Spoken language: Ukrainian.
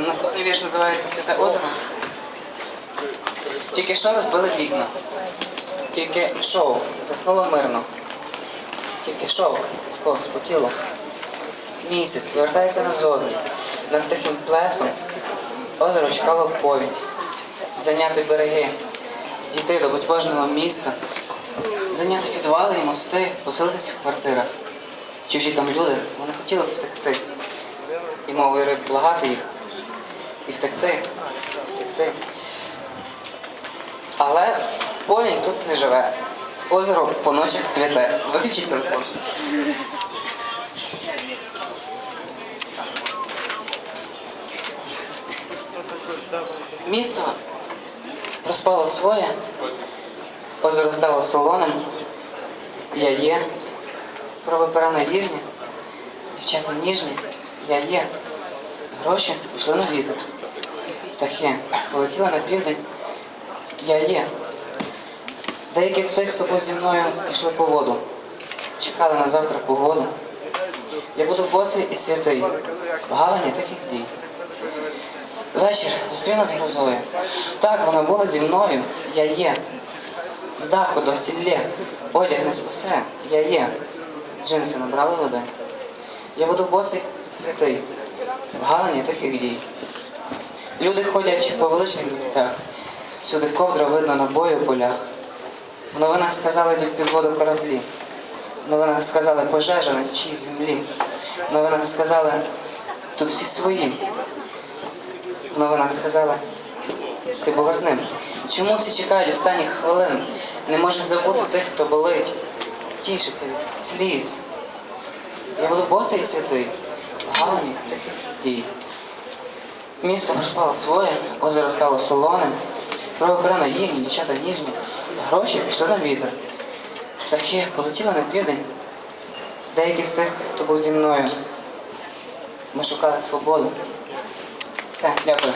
Наступний вірш називається Святе озеро. Тільки що розбили вікна. Тільки шов, заснуло мирно. Тільки шов, сповз по тілу. Місяць вертається назовні. Над тихим плесом озеро чекало в повінь. Зайняти береги, дійти до безбожного міста, зайняти підвали і мости, поселитися в квартирах. Чужі там люди, вони хотіли втекти. І мовою риб благати їх. І втекти, втекти. Але повінь тут не живе. Озеро по ночах святе. Виключіть телефон. Місто проспало своє, озеро стало солоним, я є, пробипера на рівні, дівчата ніжні, я є. Гроші пішли на вітер. Птахи полетіли на південь, я є. Деякі з тих, хто був зі мною, пішли по воду, чекали на завтра погоду. Я буду босий і святий, в гавані тихих дій. Вечір зустрів нас грозою. Так, вона була зі мною, я є. З даху до сіллє, одяг не спасе, я є. Джинси набрали води. Я буду босий і святий, в галані тихих дій. Люди ходять по величних місцях, всюди ковдра видно на бою полях. В новинах сказали під воду кораблі. В новинах сказали пожежа на чиїй землі. В новинах сказали тут всі свої. В новинах сказали, ти була з ним. Чому всі чекають останніх хвилин? Не можуть забути тих, хто болить, тішиться від сліз. Я буду босий святий, галані дій. Місто розпало своє, озеро стало солоним, правопера їхні, дівчата ніжні, гроші пішли на вітер. Птахи полетіли на південь. Деякі з тих, хто був зі мною, ми шукали свободу. Все, дякую.